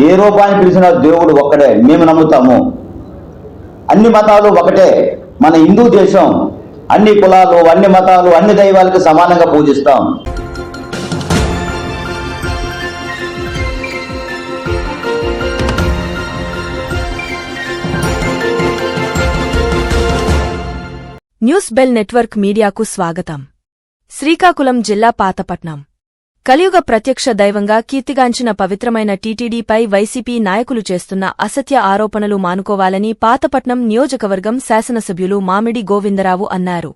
ఏ రూపాన్ని పిలిచినా దేవుడు ఒక్కడే మేము నమ్ముతాము. అన్ని మతాలు ఒకటే. మన హిందూ దేశం అన్ని కులాలు అన్ని మతాలు అన్ని దైవాలకు సమానంగా పూజిస్తాం. న్యూస్ బెల్ నెట్వర్క్ మీడియాకు స్వాగతం. శ్రీకాకుళం జిల్లా పాతపట్నం. కలియుగ ప్రత్యక్ష దైవంగా కీర్తిగాంచిన పవిత్రమైన టీటీడీపై వైసీపీ నాయకులు చేస్తున్న అసత్య ఆరోపణలు మానుకోవాలని పాతపట్నం నియోజకవర్గం శాసనసభ్యులు మామిడి గోవిందరావు అన్నారు.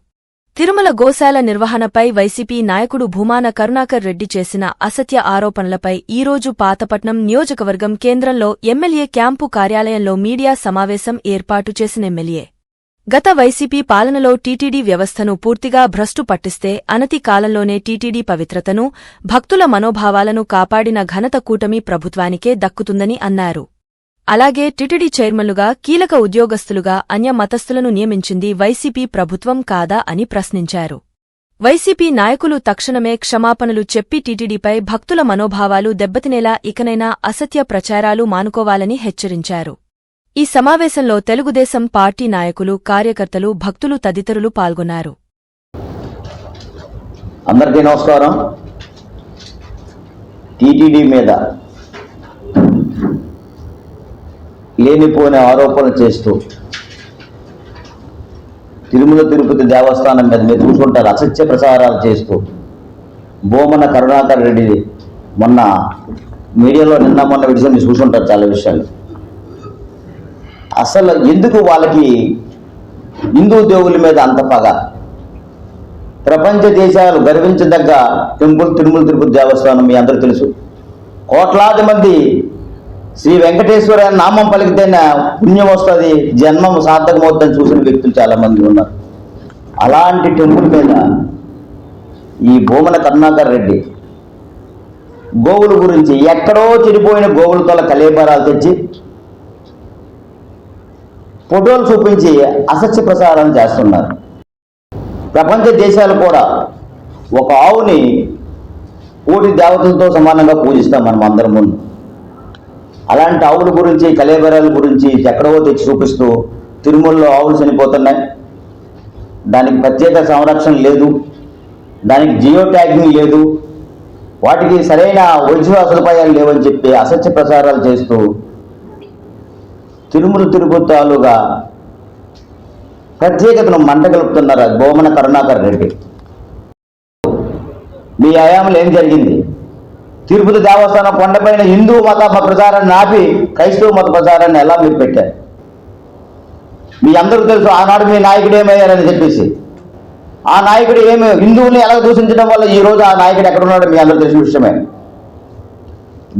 తిరుమల గోశాల నిర్వహణపై వైసీపీ నాయకుడు భూమాన కరుణాకర్ రెడ్డి చేసిన అసత్య ఆరోపణలపై ఈరోజు పాతపట్నం నియోజకవర్గం కేంద్రంలో ఎమ్మెల్యే క్యాంపు కార్యాలయంలో మీడియా సమావేశం ఏర్పాటు చేసిన ఎమ్మెల్యే. గత వైసీపీ పాలనలో టీటీడీ వ్యవస్థను పూర్తిగా భ్రష్టు పట్టిస్తే అనతి కాలంలోనే టీటీడీ పవిత్రతను భక్తుల మనోభావాలను కాపాడిన ఘనత కూటమి ప్రభుత్వానికే దక్కుతుందని అన్నారు. అలాగే టీటీడీ చైర్మన్లుగా కీలక ఉద్యోగస్తులుగా అన్య మతస్థులను నియమించింది వైసీపీ ప్రభుత్వం కాదా అని ప్రశ్నించారు. వైసీపీ నాయకులు తక్షణమే క్షమాపణలు చెప్పి టీటీడీపై భక్తుల మనోభావాలు దెబ్బతినేలా ఇకనైనా అసత్య ప్రచారాలు మానుకోవాలని హెచ్చరించారు. ఈ సమావేశంలో తెలుగుదేశం పార్టీ నాయకులు కార్యకర్తలు భక్తులు తదితరులు పాల్గొన్నారు. అందరికీ నమస్కారం. టీటీడీ మీద లేనిపోని ఆరోపణలు చేస్తూ తిరుమల తిరుపతి దేవస్థానం మీద మీరు చూసుకుంటారు అసత్య ప్రసారాలు చేస్తూ బోమన కరుణాకర్ రెడ్డి మొన్న మీడియాలో నిన్న మొన్న విడిచి చూసుకుంటారు చాలా విషయాలు. అసలు ఎందుకు వాళ్ళకి హిందూ దేవుల మీద అంత పగ? ప్రపంచ దేశాలు గర్వించదగ్గ టెంపుల్ తిరుమల తిరుపతి దేవస్థానం మీ అందరూ తెలుసు. కోట్లాది మంది శ్రీ వెంకటేశ్వర నామం పలికితేనే పుణ్యం వస్తుంది జన్మం సార్థకమవుతుందని చూసిన వ్యక్తులు చాలా మంది ఉన్నారు. అలాంటి టెంపుల్ మీద ఈ భూమన కరుణాకర్ రెడ్డి గోవుల గురించి ఎక్కడో చెడిపోయిన గోవులతో కలేబరాలు తెచ్చి ఫోటోలు చూపించి అసత్య ప్రసారం చేస్తున్నారు. ప్రపంచ దేశాలు కూడా ఒక ఆవుని కోటి దేవతలతో సమానంగా పూజిస్తాం మనం అందరం ముందు. అలాంటి ఆవుల గురించి కలేబరాల గురించి ఎక్కడో తెచ్చి చూపిస్తూ తిరుమలలో ఆవులు చనిపోతున్నాయి. దానికి ప్రత్యేక సంరక్షణ లేదు. దానికి జియో ట్యాగింగ్ లేదు. వాటికి సరైన వైద్య సదుపాయాలు లేవని చెప్పి అసత్య ప్రచారాలు చేస్తూ తిరుమల తిరుపతాలుగా ప్రత్యేకతను మంట కలుపుతున్నారు బోమన కరుణాకర్ రెడ్డి. మీ ఆయామలు ఏం జరిగింది? తిరుపతి దేవస్థానం కొండపైన హిందూ మత ప్రచారాన్ని ఆపి క్రైస్తవ మత ప్రచారాన్ని ఎలా మీరు పెట్టారు? మీ అందరూ తెలుసు ఆనాడు మీ నాయకుడు ఏమయ్యారని చెప్పేసి. ఆ నాయకుడు ఏమి హిందువుల్ని ఎలా దూషించడం వల్ల ఈ రోజు ఆ నాయకుడు ఎక్కడ ఉన్నాడో మీ అందరూ తెలిసిన విషయమే.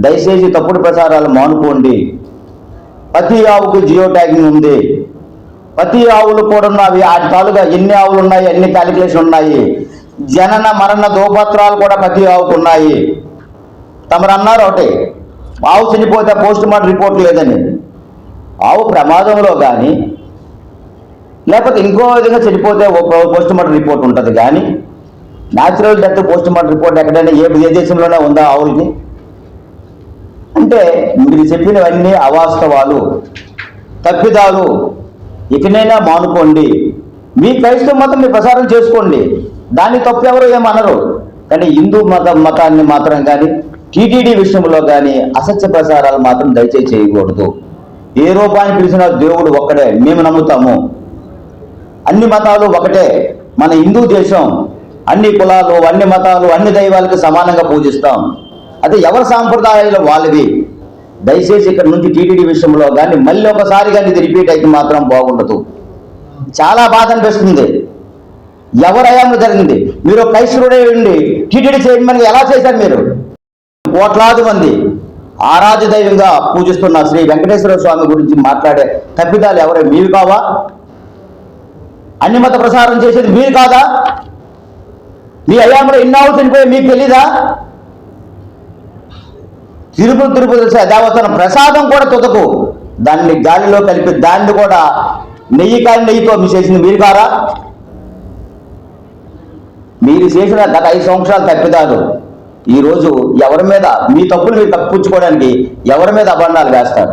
దయచేసి తప్పుడు ప్రచారాలు మానుకోండి. ప్రతి ఆవుకు జియో ట్యాగింగ్ ఉంది. ప్రతి ఆవులు కూడా ఉన్నవి. ఆ తాలుగా ఎన్ని ఆవులు ఉన్నాయి ఎన్ని క్యాలిక్యులేషన్ ఉన్నాయి? జనన మరణ దోపత్రాలు కూడా ప్రతి ఆవుకు ఉన్నాయి. తమరు అన్నారు ఒకటి ఆవు చనిపోతే పోస్ట్ మార్టం రిపోర్ట్ లేదని. ఆవు ప్రమాదంలో కానీ లేకపోతే ఇంకో విధంగా చనిపోతే పోస్ట్ మార్టం రిపోర్ట్ ఉంటుంది కానీ natural death post mortem report ఎక్కడైనా ఏ దేశంలోనే ఉందా ఆవులకి? అంటే మీరు చెప్పినవన్నీ అవాస్తవాలు. తప్పిదాలు ఇకనైనా మానుకోండి. మీ క్రైస్తవ మతం మీరు ప్రసారం చేసుకోండి. దాన్ని తప్పు ఎవరు ఏమనరు. కానీ హిందూ మత మతాన్ని మాత్రం కానీ టీటీడీ విషయంలో కానీ అసత్య ప్రసారాలు మాత్రం దయచేసి చేయకూడదు. ఏ రూపాన్ని పిలిచిన దేవుడు ఒక్కడే మేము నమ్ముతాము. అన్ని మతాలు ఒకటే. మన హిందూ దేశం అన్ని కులాలు అన్ని మతాలు అన్ని దైవాలకు సమానంగా పూజిస్తాం. అదే ఎవరి సాంప్రదాయాలు వాళ్ళవి? దయచేసి ఇక్కడ నుంచి టీటీడీ విషయంలో కానీ మళ్ళీ ఒకసారి కానీ ఇది రిపీట్ అయితే మాత్రం బాగుండదు. చాలా బాధ అనిపిస్తుంది. ఎవరయాము జరిగింది? మీరు క్రైస్తవుడే ఉండి టీటీడీ చైర్మన్ ఎలా చేశారు మీరు? కోట్లాది మంది ఆరాధ్య దైవంగా పూజిస్తున్న శ్రీ వెంకటేశ్వర స్వామి గురించి మాట్లాడే తప్పిదాలు ఎవరే మీరు కావా? అన్ని మత ప్రసారం చేసేది మీరు కాదా? మీ అయ్యాములో ఇన్నాళ్ళు చనిపోయి మీకు తెలీదా? తిరుపతి తిరుపతి దేవతన ప్రసాదం కూడా తుదకు దాన్ని గాలిలో కలిపి దాన్ని కూడా నెయ్యి కాని నెయ్యితో మీ చేసింది మీరు కారా? మీరు చేసిన గత ఐదు సంవత్సరాలు తప్పిదారు ఈరోజు ఎవరి మీద మీ తప్పులు మీరు తప్పించుకోవడానికి ఎవరి మీద అబండాలు వేస్తారు?